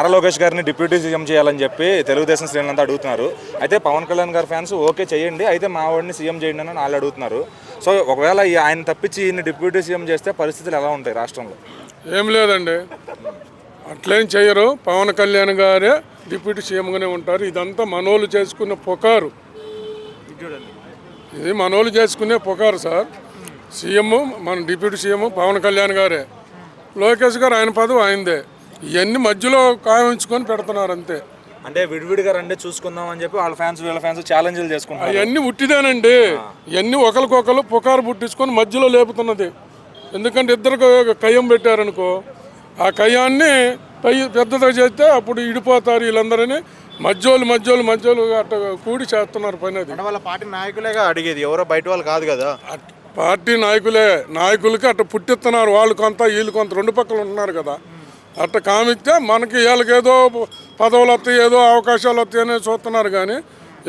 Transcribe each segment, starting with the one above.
నారా లోకేష్ గారిని deputy CM చేయాలని చెప్పి తెలుగుదేశం శ్రేణులంతా అడుగుతున్నారు. అయితే పవన్ కళ్యాణ్ గారి ఫ్యాన్స్ ఓకే చేయండి అయితే మా వాడిని సీఎం చేయండి అని వాళ్ళు అడుగుతున్నారు. సో ఒకవేళ ఈ ఆయన తప్పించి ఈయన డిప్యూటీ సీఎం చేస్తే పరిస్థితులు ఎలా ఉంటాయి రాష్ట్రంలో? ఏం లేదండి. అట్లేం చేయరు పవన్ కళ్యాణ్ గారే డిప్యూటీ సీఎంగానే ఉంటారు. ఇదంతా మనోళ్ళు చేసుకున్న పొకారు. ఇది మనోళ్ళు చేసుకునే పొకారు సార్. సీఎం మన డిప్యూటీ సీఎం పవన్ కళ్యాణ్ గారే. లోకేష్ గారు ఆయన పదవి ఆయనదే. ఇవన్నీ మధ్యలో కావించుకొని పెడుతున్నారు అంతే. అంటే విడివిడిగా రండి చూసుకుందాం అని చెప్పి వాళ్ళ ఫ్యాన్స్ వీళ్ళ ఫ్యాన్స్ ఛాలెంజ్లు చేసుకుంటారు అవన్నీ ఉట్టిదేనండి ఇవన్నీ ఒకరికొకరు పుకారు పుట్టించుకొని మధ్యలో లేపుతున్నది. ఎందుకంటే ఇద్దరికి కయ్యం పెట్టారనుకో ఆ కయ్యాన్ని పై పెద్దగా చేస్తే అప్పుడు ఇడిపోతారు వీళ్ళందరినీ. మధ్యోలు మధ్యోలు మధ్యోలు అట్ట కూడి చేస్తున్నారు పని అది వాళ్ళ పార్టీ నాయకులేగా అడిగేది ఎవరో బయట వాళ్ళు కాదు కదా. అట్ పార్టీ నాయకులే నాయకులకి అట్ట పుట్టిస్తున్నారు వాళ్ళు కొంత వీళ్ళు కొంత రెండు పక్కలు ఉంటున్నారు కదా. అట్ట కామిస్తే మనకి వీళ్ళకి ఏదో పదవులు వస్తాయి ఏదో అవకాశాలు వస్తాయని చూస్తున్నారు కానీ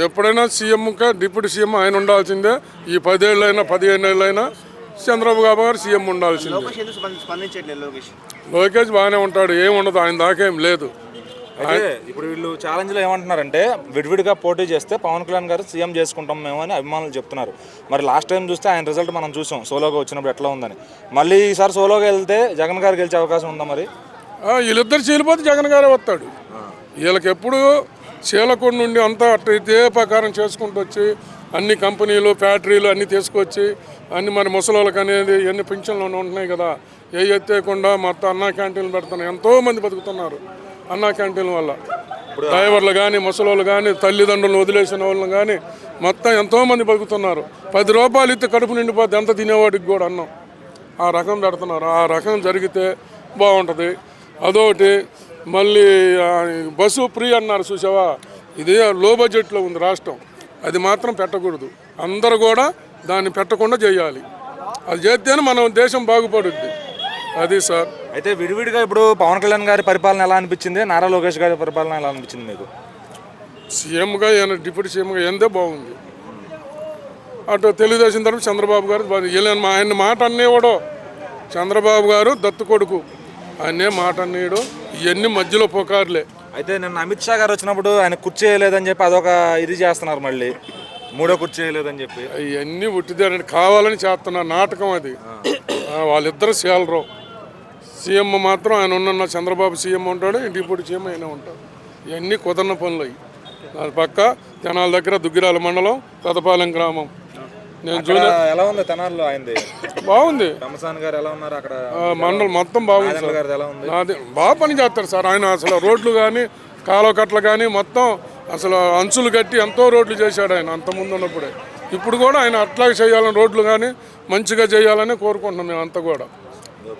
ఎప్పుడైనా సీఎంగా డిప్యూటీ సీఎం ఆయన ఉండాల్సిందే. ఈ పదేళ్ళైనా పదిహేను ఏళ్ళైనా చంద్రబాబు బాబు గారు సీఎం ఉండాల్సిందే. లోకేష్ బాగానే ఉంటాడు ఏం ఉండదు ఆయన దాకేం లేదు. అయితే ఇప్పుడు వీళ్ళు ఛాలెంజ్లో ఏమంటున్నారంటే విడివిడిగా పోటీ చేస్తే పవన్ కళ్యాణ్ గారు సీఎం చేసుకుంటాం మేము అని అభిమానులు చెప్తున్నారు. మరి లాస్ట్ టైం చూస్తే ఆయన రిజల్ట్ మనం చూసాం సోలోగా వచ్చినప్పుడు ఎట్లా ఉందని. మళ్ళీ ఈసారి సోలోగా వెళ్తే జగన్ గారు గెలిచే అవకాశం ఉందా మరి? వీళ్ళిద్దరు చీలిపోతే జగన్ గారే వస్తాడు. వీళ్ళకి ఎప్పుడు చీలకొండ నుండి అంతా అట్ట ఇదే ప్రకారం చేసుకుంటూ వచ్చి అన్ని కంపెనీలు ఫ్యాక్టరీలు అన్ని తీసుకొచ్చి అన్ని మరి ముసలోళ్ళకి అనేది ఎన్ని పింఛన్లు ఉంటున్నాయి కదా ఏ ఎత్తేయకుండా మొత్తం అన్నా క్యాంటీన్లు పెడుతున్నాయి ఎంతో మంది బతుకుతున్నారు అన్నా క్యాంటీన్ల వల్ల. డ్రైవర్లు కానీ ముసలోళ్ళు కానీ తల్లిదండ్రులను వదిలేసిన వాళ్ళని కానీ మొత్తం ఎంతో మంది బతుకుతున్నారు. పది రూపాయలు ఇస్తే కడుపు నిండిపోద్ది ఎంత తినేవాడికి కూడా అన్నం. ఆ రకం పెడుతున్నారు. ఆ రకం జరిగితే బాగుంటుంది. అదొకటి. మళ్ళీ బస్సు ఫ్రీ అన్నారు చూసావా ఇది లో బడ్జెట్లో ఉంది రాష్ట్రం. అది మాత్రం పెట్టకూడదు. అందరూ కూడా దాన్ని పెట్టకుండా చేయాలి. అది చేస్తేనే మన దేశం బాగుపడుద్ది. అది సార్. అయితే విడివిడిగా ఇప్పుడు పవన్ కళ్యాణ్ గారి పరిపాలన ఎలా అనిపించింది? నారా లోకేష్ గారి పరిపాలన ఎలా అనిపించింది మీకు? సీఎంగా ఈయన డిప్యూటీ సీఎంగా ఏందే బాగుంది. అటు తెలుగుదేశం తరఫు చంద్రబాబు గారు మా- ఆయన మాట అనేవాడు చంద్రబాబు గారు దత్తు కొడుకు. ఆయనే మాట అనేడు ఇవన్నీ మధ్యలో పుకార్లే. అయితే నిన్న అమిత్ షా గారు వచ్చినప్పుడు ఆయన కుర్చీ వేయలేదని చెప్పి అదొక ఇది చేస్తున్నారు మళ్ళీ. మూడో కుర్చీ వేయలేదని చెప్పి. అవన్నీ ఉట్టిదేనండి కావాలని చేస్తున్నారు నాటకం అది. వాళ్ళిద్దరు సీలరు సీఎం మాత్రం ఆయన ఉన్న చంద్రబాబు సీఎం ఉంటాడు డిప్యూటీ సీఎం ఆయన ఉంటాడు. ఇవన్నీ కుదరన పనులు అవి దాని పక్క జనాల దగ్గర దుగ్గిరాల మండలం పెదపాలెం గ్రామం. ఎలా ఉంది తెనాల్లో ఆయనది? బాగుంది. రమసాన్ గారు ఎలా ఉన్నారు అక్కడ? మండలం మొత్తం బాగుంది సార్. గారిది ఎలా ఉంది? నాది బాగా పని చేస్తారు సార్. ఆయన అసలు రోడ్లు కానీ కాలువ కట్టలు కానీ మొత్తం అసలు అంచులు కట్టి ఎంతో రోడ్లు చేశాడు ఆయన అంత ముందు ఉన్నప్పుడే. ఇప్పుడు కూడా ఆయన అట్లాగే చేయాలని రోడ్లు కానీ మంచిగా చేయాలని కోరుకుంటున్నాం మేము అంతా కూడా.